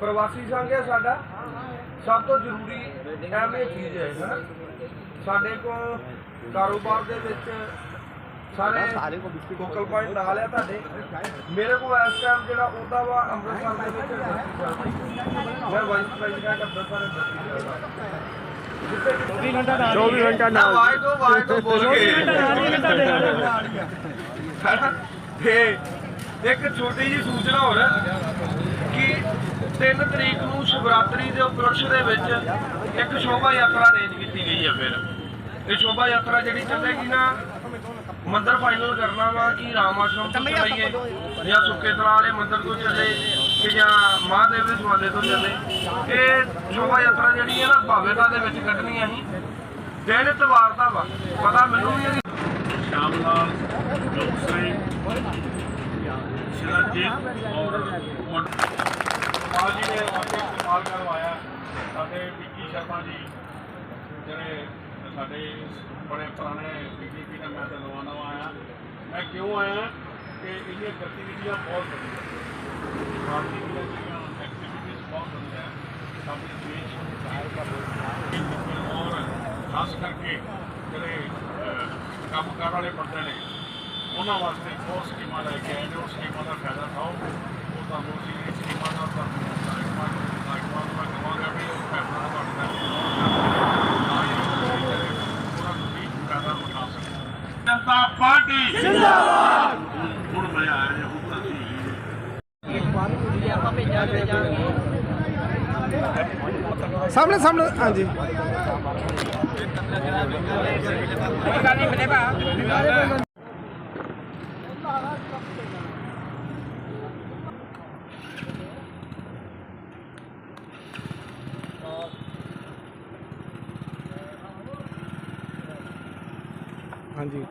प्रवासी संघ है साडा। सब तो ज़रूरी अहम यह चीज़ है साढ़े को कारोबार के ਸਾਰੇ ਫੋਕਲ ਪੁਆਇੰਟ ਨਾਲ ਹੈ ਤੁਹਾਡੇ। ਮੇਰੇ ਕੋਲ ਇਸ ਟਾਈਮ ਜਿਹੜਾ ਉਹਦਾ ਵਾ ਅੰਮ੍ਰਿਤਸਰ ਦੇ ਵਿੱਚ ਮੈਂ ਵਾਈਸ ਪ੍ਰੈਜ਼ੀਡੈਂਟ ਅੰਮ੍ਰਿਤਸਰ ਇੰਡਸਟਰੀ 24 ਘੰਟਾ ਨਾਲ ਆਵਾਜ਼ ਤੋਂ ਆਵਾਜ਼ ਤੋਂ ਬੋਲ ਕੇ। ਹਨਾ? ਤੇ ਇੱਕ ਛੋਟੀ ਜੀ ਸੂਚਨਾ ਹੋਰ ਕਿ 3 ਤਰੀਕ ਨੂੰ ਸ਼ਿਵਰਾਤਰੀ ਦੇ ਉਪਲਕਸ਼ ਦੇ ਵਿੱਚ ਇੱਕ ਸ਼ੋਭਾ ਯਾਤਰਾ ਅਰੇਂਜ ਕੀਤੀ ਗਈ ਹੈ ਫਿਰ। ਇਹ ਸ਼ੋਭਾ ਯਾਤਰਾ ਜਿਹੜੀ ਚੱਲੇਗੀ ਨਾ ਮੰਦਰ ਫਾਈਨਲ ਕਰਨਾ ਵਾ ਕਿ ਰਾਮ ਆਸ਼ਰਮ ਤੋਂ ਚਲਾਈਏ ਜਾਂ ਸੁੱਕੇ ਤਲਾ ਵਾਲੇ ਮੰਦਰ ਤੋਂ ਚੱਲੇ ਕਿ ਜਾਂ ਮਹਾਦੇਵ ਦੇ ਸਵਾਲੇ ਤੋਂ ਚੱਲੇ। ਇਹ ਸ਼ੋਭਾ ਯਾਤਰਾ ਜਿਹੜੀ ਹੈ ਨਾ ਭਾਵੇਤਾ ਦੇ ਵਿੱਚ ਕੱਢਣੀ ਹੈ ਅਸੀਂ। ਦਿਨ ਇਤਵਾਰ ਦਾ ਵਾ ਪਤਾ ਮੈਨੂੰ ਵੀ ਇਹਦੀ ਸ਼ਾਮ ਨਾਲ ਲੋਕ ਸਿੰਘ ਸ਼ਿਲਾਜੀਤ ਔਰ ਮਾਜੀ ਨੇ ਆਪਣੇ ਇਸਤੇਮਾਲ ਕਰਵਾਇਆ ਸਾਡੇ ਵਿੱਕੀ ਸ਼ਰਮਾ ਜੀ ਜਿਹੜੇ ਸਾਡੇ ਬੜੇ ਪੁਰਾਣੇ ਬੀਜੇਪੀ ਦਾ ਮੈਂ ਤਾਂ ਨਵਾਂ ਨਵਾਂ ਆਇਆ। ਮੈਂ ਕਿਉਂ ਆਇਆ ਕਿ ਇਹਦੀਆਂ ਗਤੀਵਿਧੀਆਂ ਬਹੁਤ ਵਧੀਆ ਪਾਰਟੀ ਦੀਆਂ ਜਿਹੜੀਆਂ ਐਕਟੀਵਿਟੀਜ਼ ਬਹੁਤ ਵਧੀਆ ਸਾਡੇ ਦੇਸ਼ ਔਰ ਖਾਸ ਕਰਕੇ ਜਿਹੜੇ ਅਹ, ਕੰਮਕਾਰ ਵਾਲੇ ਬੰਦੇ ਨੇ ਉਹਨਾਂ ਵਾਸਤੇ ਬਹੁਤ ਸਕੀਮਾਂ ਲੈ ਕੇ ਆਏ ਨੇ। ਉਹ ਸਕੀਮਾਂ ਦਾ ਫਾਇਦਾ ਉਠਾਓ। ਉਹ ਤੁਹਾਨੂੰ ਅਸੀਂ ਇਹ ਸਕੀਮਾਂ ਦਾ ਤੁਹਾਨੂੰ ਕਾਰਜਕ੍ਰਮ ਕਾਰਜਕ੍ਰਮ ਮੈਂ ਕਹਾਂਗਾ ਵੀ ਉਹ ਫੈਸਲਾ ਤੁਹਾਡੇ ਨਾਲ ਤਾਂ ਹੀ ਤੁਸੀਂ ਜਿਹੜੇ ਉਹਨਾਂ ਨੂੰ ਵੀ ਫਾਇਦਾ ਉਠਾ ਸਕੋ ਜਨਤਾ ਪਾਰਟੀ। ਜਿੰਦਾਬਾਦ! ਹੁਣ ਮੈਂ ਆਇਆ ਜੀ ਹੁਣ ਤਾਂ ਠੀਕ ਸਾਹਮਣੇ ਸਾਹਮਣੇ ਹਾਂਜੀ। ਹਾਂਜੀ।